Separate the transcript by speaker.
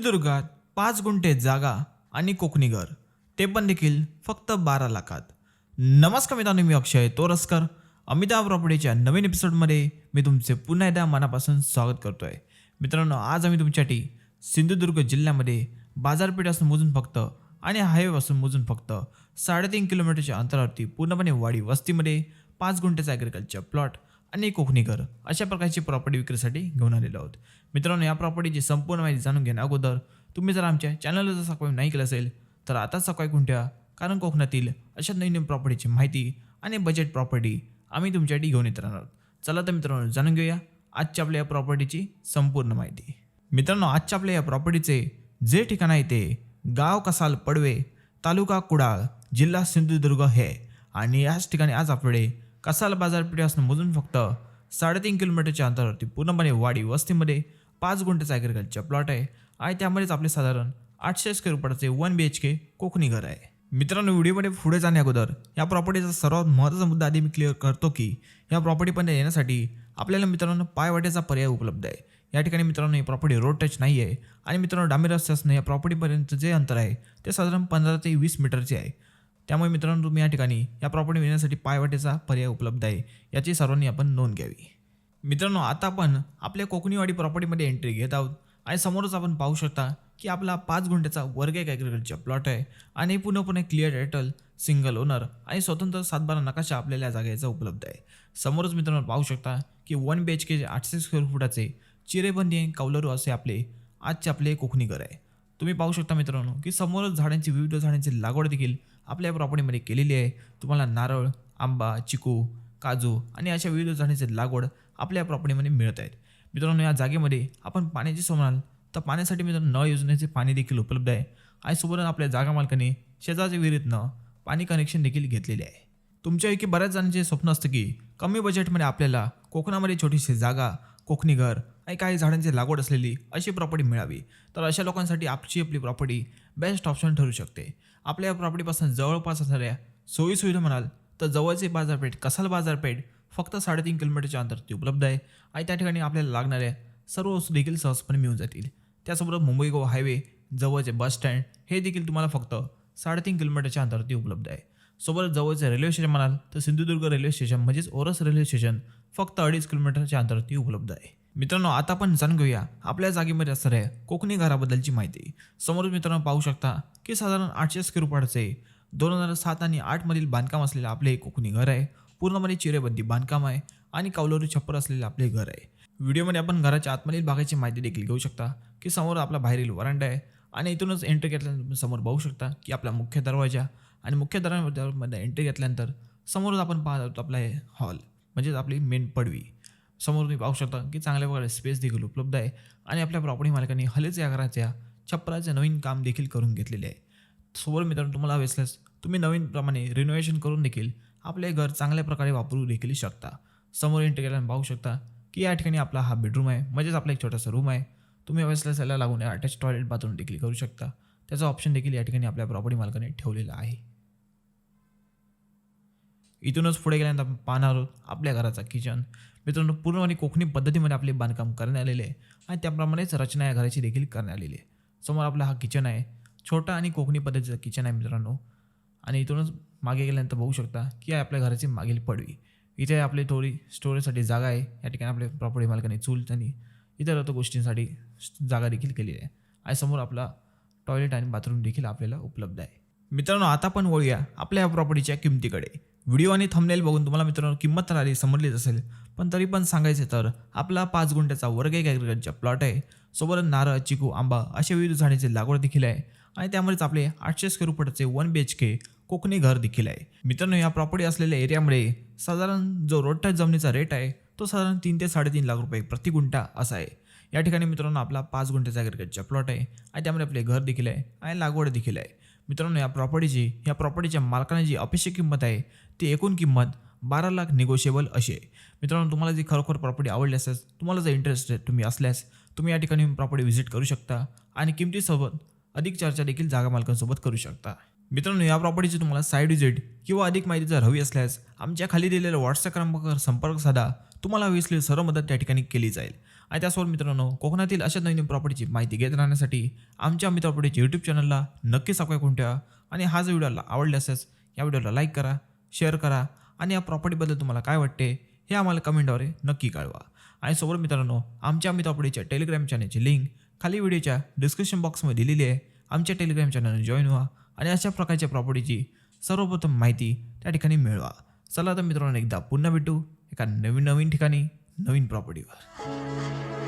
Speaker 1: सिंधुदुर्गात पाच गुंठे जागा आणि कोकणी घर. ते पण देखील फक्त बारा लाखात. नमस्कार मित्रांनो मी अक्षय तोरसकर. अमिताभ प्रॉपर्टीच्या नवीन एपिसोडमध्ये मी तुमचे पुन्हा एकदा मनापासून स्वागत करतो आहे मित्रांनो आज आम्ही तुमच्यासाठी सिंधुदुर्ग जिल्ह्यामध्ये बाजारपेठापासून मोजून फक्त आणि हायवेपासून मोजून फक्त साडेतीन किलोमीटरच्या अंतरावरती पूर्णपणे वाडी वस्तीमध्ये पाच गुंठ्याचा ॲग्रिकल्चर प्लॉट आणि कोकणी घर अशा प्रकारची प्रॉपर्टी विक्रीसाठी घेऊन आलेलो आहोत. मित्रांनो या प्रॉपर्टीची संपूर्ण माहिती जाणून घेण्या अगोदर तुम्ही जर आमच्या चॅनलला जर सबस्क्राईब नाही केलं असेल तर आता सबस्क्राईब करून ठेवा. कारण कोकणातील अशा नवीन नवीन प्रॉपर्टीची माहिती आणि बजेट प्रॉपर्टी आम्ही तुमच्यासाठी घेऊन येत राहणार आहोत. चला तर मित्रांनो जाणून घेऊया आजच्या आपल्या या प्रॉपर्टीची संपूर्ण माहिती. मित्रांनो आजच्या आपल्या या प्रॉपर्टीचे जे ठिकाण आहे ते गाव कसाल पडवे तालुका कुडाळ जिल्हा सिंधुदुर्ग हे. आणि याच ठिकाणी आज आपल्याकडे कसाल बाजारपेठेपासून मोजून फक्त साडेतीन किलोमीटरच्या अंतरावरती पूर्णपणे वाडी वस्तीमध्ये पाच गुंठेचा ॲग्रिकल्चर प्लॉट आहे आणि त्यामध्येच आपले साधारण आठशे स्क्वेअर फुटाचे one B H K Kokani घर आहे. मित्रांनो व्हिडिओमध्ये पुढे जाण्या अगोदर या प्रॉपर्टीचा सर्वात महत्त्वाचा मुद्दा आधी मी क्लिअर करतो की या प्रॉपर्टीपर्यंत येण्यासाठी आपल्याला मित्रांनो पायवाटेचा पर्याय उपलब्ध आहे. या ठिकाणी मित्रांनो ही प्रॉपर्टी रोड टच नाही आहे आणि मित्रांनो डांबी रस्त्यासनं या प्रॉपर्टीपर्यंत जे अंतर आहे ते साधारण पंधरा ते वीस मीटरचे आहे. त्यामुळे मित्रांनो तुम्ही या ठिकाणी या प्रॉपर्टी येण्यासाठी पायवाटेचा पर्याय उपलब्ध आहे याची सर्वांनी आपण नोंद घ्यावी. मित्रांनो आता आपण आपल्या कोकणीवाडी प्रॉपर्टीमध्ये एंट्री घेत आहोत. आणि समोरच आपण पाहू शकता की आपला पाच गुंठ्याचा वर्ग एक ॲग्रिकल्चर प्लॉट आहे. आणि पूर्णपणे क्लिअर टायटल सिंगल ओनर आणि स्वतंत्र सातबारा नकाशा आपल्याला या जागेचा उपलब्ध आहे. समोरच मित्रांनो पाहू शकता की वन बी एच के आठशे स्क्वेअर फुटाचे चिरेबंदी कौलरू असे आपले आजचे आपले कोकणी घर आहे. तुम्ही पाहू शकता मित्रांनो की समोरच झाडांची विविध झाडांची लागवड देखील आपल्या प्रॉपर्टीमध्ये केलेली आहे. तुम्हाला नारळ आंबा चिकू काजू आणि अशा विविध झाडांची लागवड आपल्या प्रॉपर्टीमध्ये मिळत आहेत. मित्रांनो या जागेमध्ये आपण पाण्याची सोमणाल तर पाण्यासाठी मित्रांनो नळ योजनेचे पाणी देखील उपलब्ध आहे. आणि सोबतच आपल्या जागा मालकाने शेजारच्या विहिरीतनं पाणी कनेक्शन देखील घेतलेले आहे. तुमच्यापैकी बऱ्याच जणांचे स्वप्न असतं की कमी बजेटमध्ये आपल्याला कोकणामध्ये छोटीशी जागा कोकणी घर आणि काही झाडांची लागवड असलेली अशी प्रॉपर्टी मिळावी. तर अशा लोकांसाठी आपची आपली प्रॉपर्टी बेस्ट ऑप्शन ठरू शकते. आपल्या प्रॉपर्टीपासून जवळपास असणाऱ्या सोयीसुविधा म्हणाल तर जवळचे बाजारपेठ कसाल बाजारपेठ फक्त साडेतीन किलोमीटरच्या अंतरावरती उपलब्ध आहे. आणि त्या ठिकाणी आपल्याला लागणाऱ्या सर्व वस्तू देखील सहजपणे मिळून जातील. त्यासोबत मुंबई गोवा हायवे जवळचे बस स्टँड हे देखील तुम्हाला फक्त साडेतीन किलोमीटरच्या अंतरावरती उपलब्ध आहे. सोबत जवळचे रेल्वे स्टेशन म्हणाल तर सिंधुदुर्ग रेल्वे स्टेशन म्हणजेच ओरस रेल्वे स्टेशन फक्त अडीच किलोमीटरच्या अंतरावरती उपलब्ध आहे. मित्रांनो आता आपण जाणून घेऊया आपल्या जागेमध्ये असणाऱ्या कोकणी घराबद्दलची माहिती. समोर मित्रांनो पाहू शकता की साधारण आठशे स्क्वेअर फुटाचे दोन हजार सात आणि आठमधील बांधकाम असलेलं आपले हे कोकणी घर आहे. पूर्णपणे चिरेबंदी बांधकाम आहे आणि कौलरू छप्पर असलेलं आपले घर आहे. व्हिडिओमध्ये आपण घराच्या आतमधील भागाची माहिती देखील घेऊ शकता की समोर आपला बाहेरील वरांडा आहे आणि इथूनच एंट्री घेतल्यानंतर तुम्ही समोर पाहू शकता की आपला मुख्य दरवाजा आणि मुख्य दरवाजामध्ये एंट्री घेतल्यानंतर समोरच आपण पाहत आहोत आपला हे हॉल म्हणजेच आपली मेन पडवी समोर तुम्ही पाहू शकता की चांगल्या प्रकारे स्पेस देखील उपलब्ध आहे आणि आपल्या प्रॉपर्टी मालकांनी हलेच या घराच्या छप्पराचे नवीन काम देखील करून घेतलेले आहे. सोबत मित्रांनो तुम्हाला हवे असल्यास तुम्ही नवीनप्रमाणे रिनोव्हेशन करून देखील आपले घर चांगल्या प्रकारे वापरू देखील शकता. समोर एंट्री पाहू शकता की या ठिकाणी आपला हा बेडरूम आहे. म्हणजेच आपला एक छोटासा रूम आहे. तुम्ही हवे असल्यास याला लागून अटॅच टॉयलेट बाथरूम देखील करू शकता. त्याचा ऑप्शन देखील या ठिकाणी आपल्या प्रॉपर्टी मालकाने ठेवलेला आहे. इथूनच पुढे गेल्यानंतर आपण पाहणार आहोत आपल्या घराचा किचन मित्रांनो पूर्णपणे कोकणी पद्धतीमध्ये आपले बांधकाम करण्यात आलेले आहे. आणि त्याप्रमाणेच रचना या घराची देखील करण्यात आलेली आहे. समोर आपला हा किचन आहे. छोटा आणि कोकणी पद्धतीचं किचन आहे मित्रांनो. आणि इथूनच मागे गेल्यानंतर बघू शकता की आहे आपल्या घराची मागील पडवी. इथे आपली थोडी स्टोरेजसाठी जागा आहे. या ठिकाणी आपल्या प्रॉपर्टी मालकाने चूल त्यांनी इतर गोष्टींसाठी जागा देखील केलेली आहे. आणि समोर आपला टॉयलेट आणि बाथरूम देखील आपल्याला उपलब्ध आहे. मित्रांनो आता पण वळूया आपल्या या प्रॉपर्टीच्या किमतीकडे. व्हिडिओ आणि थंबनेल बघून तुम्हाला मित्रांनो किंमत तर आली समजलीच असेल. पण तरी पण सांगायचे तर आपला पाच गुंठ्याचा वर्ग एक ॲग्रिकल्चर प्लॉट आहे. सोबत नारळ चिकू आंबा अशा विविध झाडांची लागवड देखील आहे. आणि त्यामुळेच आपले आठशे स्क्वेअर फुटाचे one B H K Konkani घर देखील आहे. मित्रांनो या प्रॉपर्टी असलेल्या एरियामुळे साधारण जो रोड टच जमिनीचा रेट आहे तो साधारण तीन ते साडेतीन लाख रुपये प्रति गुंठा असा आहे. या ठिकाणी मित्रांनो आपला पाच गुंठ्याचा ॲग्रिकल्चर प्लॉट आहे आणि त्यामध्ये आपले घर देखील आहे आणि लागवड देखील आहे. मित्रांनो या प्रॉपर्टीची या प्रॉपर्टीच्या मालकाने जी अपेक्षित किंमत आहे ती एकूण किंमत बारा लाख निगोशिएबल अशी आहे. मित्रांनो तुम्हाला जी खरोखर प्रॉपर्टी आवडली असल्यास तुम्हाला जर इंटरेस्ट आहे तुम्ही असल्यास तुम्ही या ठिकाणी प्रॉपर्टी व्हिजिट करू शकता. आणि किमतीसोबत अधिक चर्चा देखील जागा मालकांसोबत करू शकता. मित्रांनो या प्रॉपर्टीची तुम्हाला साईड विजिट किंवा अधिक माहिती जर हवी असल्यास आमच्या खाली दिलेल्या व्हॉट्सअप क्रमांकावर संपर्क साधा. तुम्हाला हवी असलेली सर्व मदत त्या ठिकाणी केली जाईल. आणि त्यासोबत मित्रांनो कोकणातील अशा नवीन प्रॉपर्टीची माहिती घेत राहण्यासाठी आमच्या अमित प्रॉपर्टीच्या यूट्यूब चॅनलला नक्की सबस्क्राईब करून ठेवा. आणि हा जो व्हिडिओला आवडला असेल या व्हिडिओला लाईक करा शेअर करा आणि या प्रॉपर्टीबद्दल तुम्हाला काय वाटते हे आम्हाला कमेंटद्वारे नक्की कळवा. आणि सोबत मित्रांनो आमच्या अमित प्रॉपर्टीच्या टेलिग्राम चॅनलची लिंक खाली व्हिडिओच्या डिस्क्रिप्शन बॉक्समध्ये दिलेली आहे. आमच्या टेलिग्राम चॅनलने जॉईन व्हा आणि अशा प्रकारच्या प्रॉपर्टीची सर्वप्रथम माहिती त्या ठिकाणी मिळवा. चला तर मित्रांनो एकदा पुन्हा भेटू एका नवीन नवीन ठिकाणी नवीन प्रॉपर्टीवर